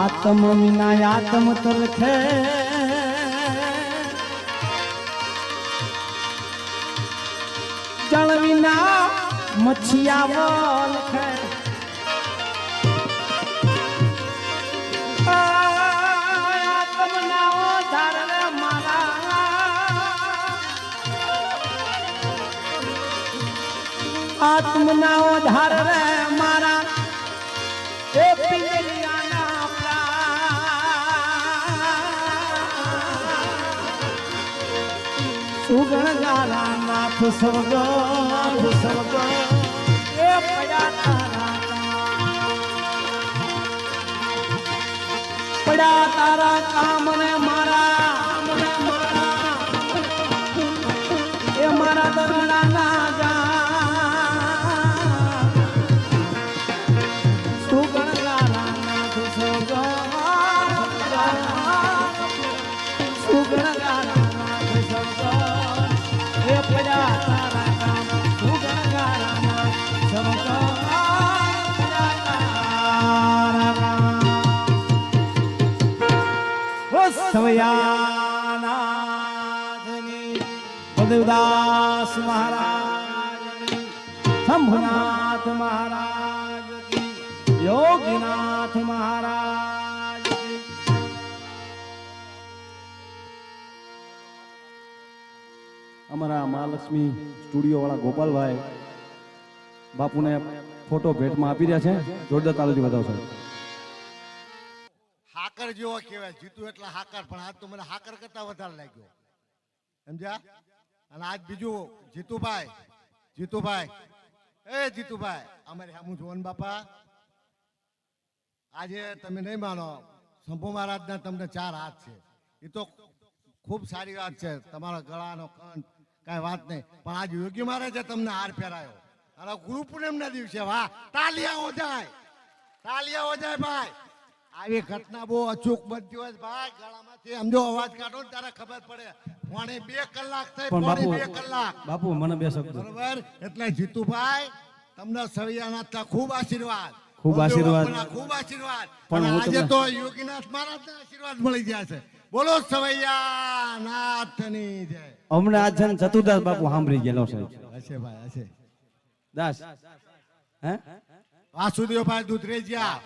આત્મ વિના આત્મ તલખે જળ વિના મચ્છિયા વલખે આત્મ ના ઓધાર રે મારા આત્મના ઓધાર રે મારા સુગણ ગારા નાથ સ્વર્ગ સ્વર્ગ એ પડ્યા તારા કામ. સવયાનાથની મહારાજની શંભુનાથ મહારાજ યોગીનાથ મહારાજ અમારા મહાલક્ષ્મી સ્ટુડિયો વાળા ગોપાલભાઈ બાપુને ફોટો ભેટમાં આપી રહ્યા છે. જોરદાર તાલીથી બતાવશો હાકર જેવો કહેવાય. જીતું એટલે હાકર, પણ આજ તો મને હાકર કરતા વધારે લાગ્યો. સમજ્યા? અને આજ બીજું, જીતુભાઈ જીતુભાઈ. એ જીતુભાઈ, અમારે સામું જોવન બાપા. આજે તમે નહીં માનો, શંભુ મહારાજના તમને ચાર હાથ છે. એ તો ખૂબ સારી વાત છે. તમારા ગળાનો કંઠ, કાંઈ વાત નહીં. પણ આજ યોગી મહારાજે તમને હાર પહેરાયો. અને ગુરુ પૂનમના દિવસે, વાહ, તાલિયા હો જાય તાલિયા હો જાય ભાઈ. આવી ઘટના બહુ અચૂક બનતી હોય ભાઈ ગળામાંથી સમજો અવાજ કાઢો ને તારે ખબર પડે. પોણી બે કલાક થઈ પણ બે કલાક. બાપુ મને બે શબ્દ. બરોબર? એટલે જીતુભાઈ તમને સવિયાનાથના ખૂબ આશીર્વાદ. ખૂબ આશીર્વાદ. ખૂબ આશીર્વાદ. પણ આજે તો યોગીનાથ મહારાજના આશીર્વાદ મળી ગયા છે. બોલો સવૈયાનાથની જય. અમને આજ છે ચતુર્દાસ બાપુ સાંભળી ગયેલો છે. હશે ભાઈ હશે. દાસ. હે વાસુદેવભાઈ દુધરેજિયા.